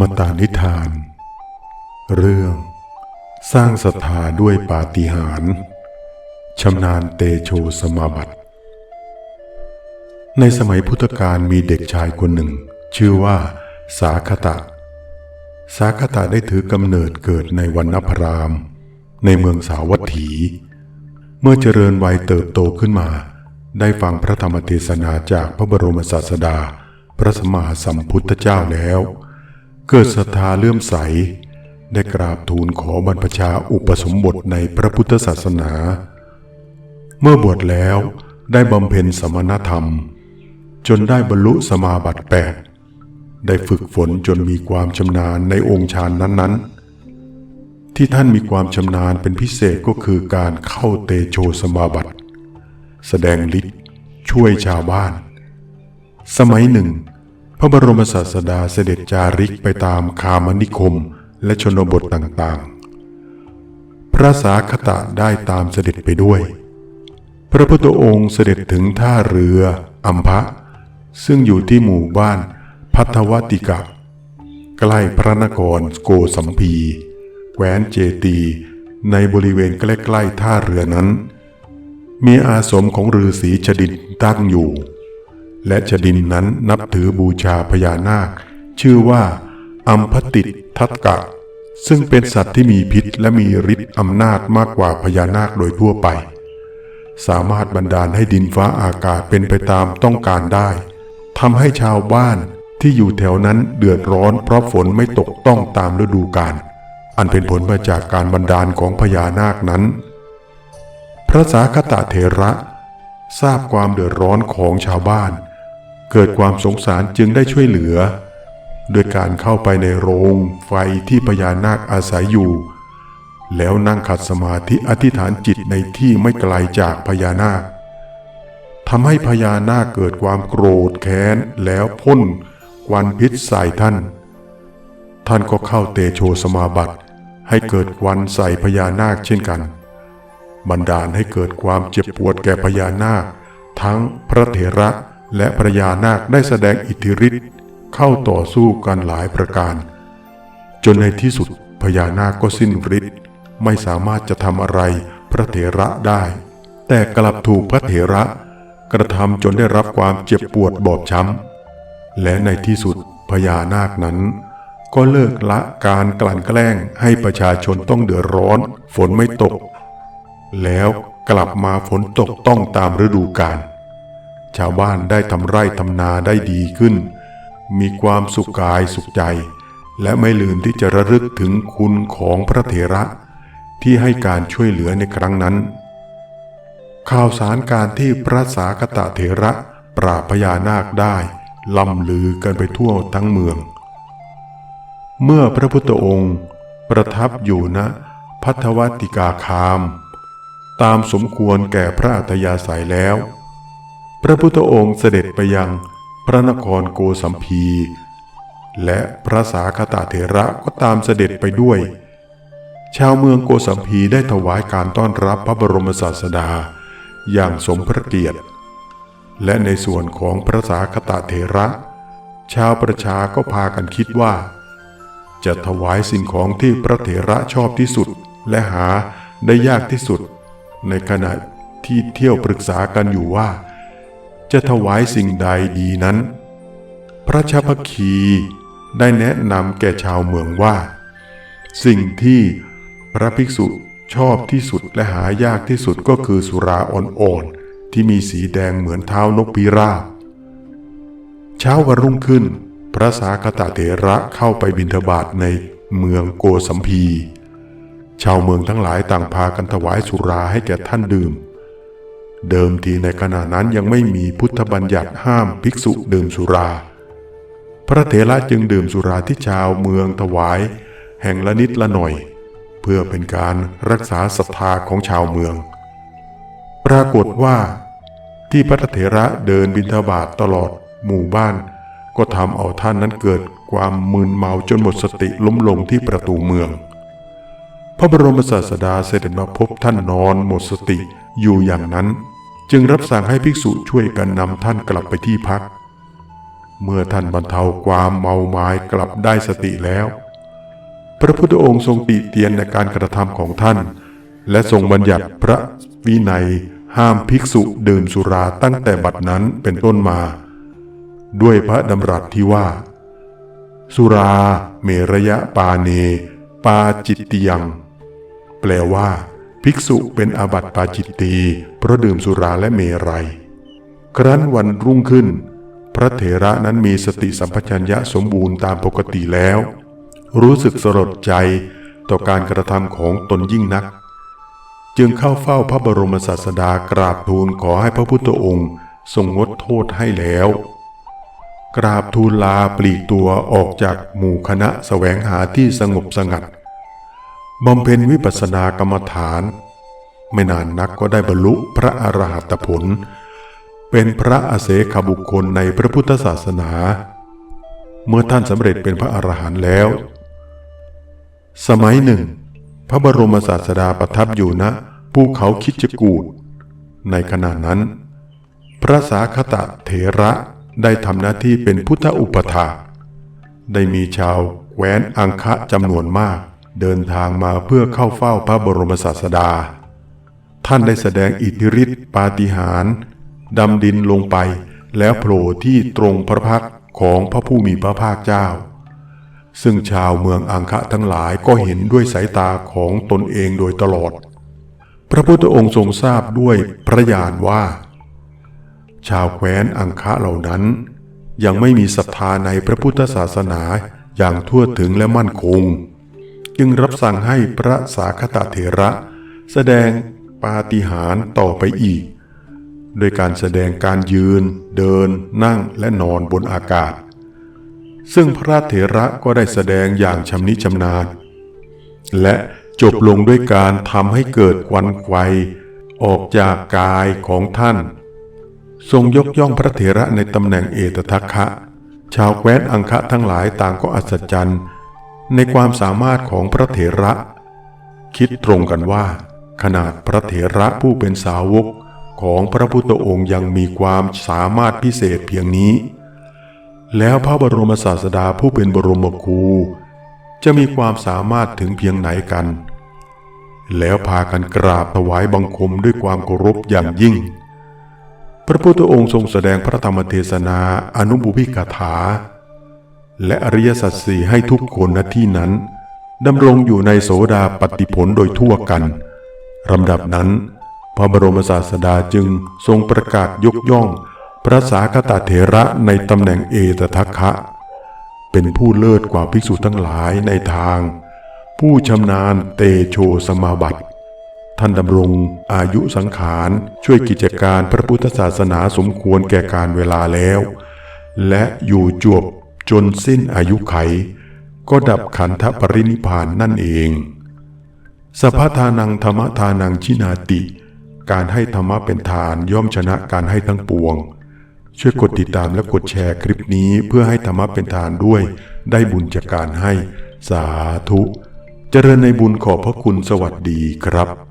มตานิทาน เรื่อง สร้างศรัทธาด้วยปาฏิหาริย์ชำนาญเตโชสมาบัติ ในสมัยพุทธกาลมีเด็กชายคนหนึ่ง ชื่อว่า สาคตะ สาคตะได้ถือกำเนิดเกิดในวันนพราม ในเมืองสาวัตถี เมื่อเจริญวัยเติบโตขึ้นมา ได้ฟังพระธรรมเทศนาจากพระบรมศาสดา พระสมมาสัมพุทธเจ้าแล้ว เกิดศรัทธาเลื่อมใส ได้กราบทูลขอบรรพชาอุปสมบทในพระพุทธศาสนา เมื่อบวชแล้วได้บำเพ็ญสมณธรรม จนได้บรรลุสมาบัติแปดได้ฝึกฝนจนมีความชำนาญในองค์ฌานนั้นๆ ที่ท่านมีความชำนาญเป็นพิเศษก็คือการเข้าเตโชสมาบัติ แสดงฤทธิ์ช่วยชาวบ้าน สมัยหนึ่ง พระบรมศาสดาเสด็จจาริกไปตามคามนิคมและชนบทต่างๆ พระสาคตะได้ตามเสด็จไปด้วย พระพุทธองค์เสด็จถึงท่าเรืออัมพะ ซึ่งอยู่ที่หมู่บ้านพัทวติกะ ใกล้พระนครโกสัมพี แคว้นเจตีในบริเวณใกล้ๆท่าเรือนั้น มีอาสมของฤาษีชดินตั้งอยู่ และชดินนั้นนับถือบูชาพญานาค ชื่อว่า อัมพติทัตกะ ซึ่งเป็นสัตว์ที่มีพิษและมีฤทธิ์อำนาจมากกว่าพญานาคโดยทั่วไป สามารถบันดาลให้ดินฟ้าอากาศเป็นไปตามต้องการได้ทำให้ชาวบ้านที่อยู่แถวนั้นเดือดร้อนเพราะฝนไม่ตกต้องตามฤดูกาลอันเป็นผลมาจากการบันดาลของพญานาคนั้น พระสาคตะเถระ ทราบความเดือดร้อนของชาวบ้าน เกิดความสงสารจึงได้ช่วยเหลือโดยการเข้าไปในโรงไฟที่พญานาคอาศัยอยู่ แล้วนั่งขัดสมาธิอธิษฐานจิตในที่ไม่ไกลจากพญานาคทำให้พญานาคเกิดความโกรธแค้นแล้วพ่นควันพิษใส่ท่าน ท่านก็เข้าเตโชสมาบัติ ให้เกิดควันใส่พญานาคเช่นกัน บันดาลให้เกิดความเจ็บปวดแก่พญานาค ทั้งพระเถระ และพระยานาคได้แสดงอิทธิฤทธิ์เข้าต่อสู้กันหลายประการ จนในที่สุดพญานาคก็สิ้นฤทธิ์ไม่สามารถจะทำอะไรพระเถระได้ แต่กลับถูกพระเถระ กระทำจนได้รับความเจ็บปวดบอบช้ำ และในที่สุดพญานาคนั้น ก็เลิกละการกลั่นแกล้งให้ประชาชนต้องเดือดร้อน ฝนไม่ตก แล้วกลับมาฝนตกต้องตามฤดูกาล ชาวบ้านได้ทำไร่ทำนาได้ดีขึ้น มีความสุขกายสุขใจ และไม่ลืมที่จะระลึกถึงคุณของพระเถระ ที่ให้การช่วยเหลือในครั้งนั้น ข่าวสารการที่พระสากตะเถระปราพญานาคได้ล่ำลือกันไปทั่วทั้งเมือง เมื่อพระพุทธองค์ประทับอยู่ณพัทวติกาคาม ตามสมควรแก่พระอัธยาศัยแล้ว พระพุทธองค์เสด็จไปยังพระนครโกสัมพี และพระสาคตะเถระก็ตามเสด็จไปด้วย ชาวเมืองโกสัมพีได้ถวายการต้อนรับพระบรมศาสดา อย่างสมพระเกียรติ และในส่วนของพระสาคตะเถระ ชาวประชาก็พากันคิดว่า จะถวายสิ่งของที่พระเถระชอบที่สุดและหาได้ยากที่สุด ในขณะที่เที่ยวปรึกษากันอยู่ว่า จะถวายสิ่งใดดีนั้น พระชาพคีได้แนะนำแก่ชาวเมืองว่า สิ่งที่พระภิกษุชอบที่สุดและหายากที่สุดก็คือสุราอ่อนๆที่มีสีแดงเหมือนเท้านกพิราบ เช้าวันรุ่งขึ้น พระสาคตะเถระเข้าไปบิณฑบาตในเมืองโกสัมพี ชาวเมืองทั้งหลายต่างพากันถวายสุราให้แก่ท่านดื่ม เดิมทีในขณะนั้นยังไม่มีพุทธบัญญัติห้ามภิกษุดื่มสุรา พระเถระจึงดื่มสุราที่ชาวเมืองถวาย แห่งละนิดละหน่อย เพื่อเป็นการรักษาศรัทธาของชาวเมือง ปรากฏว่า ที่พระเถระเดินบิณฑบาตตลอดหมู่บ้าน ก็ทำเอาท่านนั้นเกิดความมึนเมาจนหมดสติล้มลงที่ประตูเมือง พระบรมศาสดาเสด็จมาพบท่านนอนหมดสติอยู่อย่างนั้นจึงรับสั่งให้ภิกษุช่วยกันนำท่านกลับไปที่พัก เมื่อท่านบรรเทาความเมาไม้กลับได้สติแล้ว พระพุทธองค์ทรงติเตียนในการกระทำของท่าน และทรงบัญญัติพระวินัยห้ามภิกษุดื่มสุราตั้งแต่บัดนั้นเป็นต้นมา ด้วยพระดำรัสที่ว่า สุราเมระยะปาเน ปาจิตติยัง แปลว่า ภิกษุเป็นอาบัติปาจิตตีเพราะดื่มสุราและเมรัย ครั้นวันรุ่งขึ้น พระเถระนั้นมีสติสัมปชัญญะสมบูรณ์ตามปกติแล้ว รู้สึกสลดใจต่อการกระทำของตนยิ่งนัก จึงเข้าเฝ้าพระบรมศาสดากราบทูลขอให้พระพุทธองค์ทรงงดโทษให้แล้ว กราบทูลลาปลีกตัวออกจากหมู่คณะแสวงหาที่สงบสงัด บำเพ็ญวิปัสสนากรรมฐาน ไม่นานนักก็ได้บรรลุพระอรหัตผล เป็นพระอาเสขบุคคลในพระพุทธศาสนา เมื่อท่านสำเร็จเป็นพระอรหันต์แล้ว สมัยหนึ่ง พระบรมศาสดาประทับอยู่ณภูเขาคิจกูดในขณะนั้น พระสาคตะเถระได้ทำหน้าที่เป็นพุทธอุปถาได้มีชาวแคว้นอังคะจำนวนมาก เดินทางมาเพื่อเข้าเฝ้าพระบรมศาสดา ท่านได้แสดงอิทธิฤทธิปาฏิหาริย์ดำดินลงไปแล้วโผล่ที่ตรงพระพักของพระผู้มีพระภาคเจ้า ซึ่งชาวเมืองอังคะทั้งหลายก็เห็นด้วยสายตาของตนเองโดยตลอด พระพุทธองค์ทรงทราบด้วยพระญาณว่า ชาวแคว้นอังคะเหล่านั้น ยังไม่มีศรัทธาในพระพุทธศาสนาอย่างทั่วถึงและมั่นคง จึงรับสั่งให้พระสาคตะเถระ แสดงปาฏิหาริย์ต่อไปอีก โดยการแสดงการยืน เดิน นั่งและนอนบนอากาศ ซึ่งพระเถระก็ได้แสดงอย่างชำนิชำนาญ และจบลงด้วยการทำให้เกิดควันไฟออกจากกายของท่าน ทรงยกย่องพระเถระในตำแหน่งเอตทัคคะ ชาวแคว้นอังคะทั้งหลายต่างก็อัศจรรย์ ในความสามารถของพระเถระ คิดตรงกันว่า ขนาดพระเถระผู้เป็นสาวกของพระพุทธองค์ยังมีความสามารถพิเศษเพียงนี้ แล้วพระบรมศาสดาผู้เป็นบรมครูจะมีความสามารถถึงเพียงไหนกัน แล้วพากันกราบถวายบังคมด้วยความเคารพอย่างยิ่ง พระพุทธองค์ทรงแสดงพระธรรมเทศนาอนุบุพิกถา และอริยสัจสี่ให้ทุกคนณที่นั้นดำรงอยู่ในโสดาปฏิผลโดยทั่วกันลำดับนั้น พระบรมศาสดาจึงทรงประกาศยกย่อง พระสาคตเถระในตำแหน่งเอตทัคคะ เป็นผู้เลิศกว่าภิกษุทั้งหลายในทาง ผู้ชำนาญเตโชสมาบัติ ท่านดำรงอายุสังขารช่วยกิจการพระพุทธศาสนาสมควรแก่การเวลาแล้ว และอยู่จวบ จนสิ้นอายุไข ก็ดับขันธปรินิพานนั่นเอง สภทานังธรรมทานังชินาติ การให้ธรรมะเป็นทานย่อมชนะการให้ทั้งปวง ช่วยกดติดตามและกดแชร์คลิปนี้เพื่อให้ธรรมะเป็นทานด้วย ได้บุญจากการให้ สาธุ เจริญในบุญขอบพระคุณสวัสดีครับ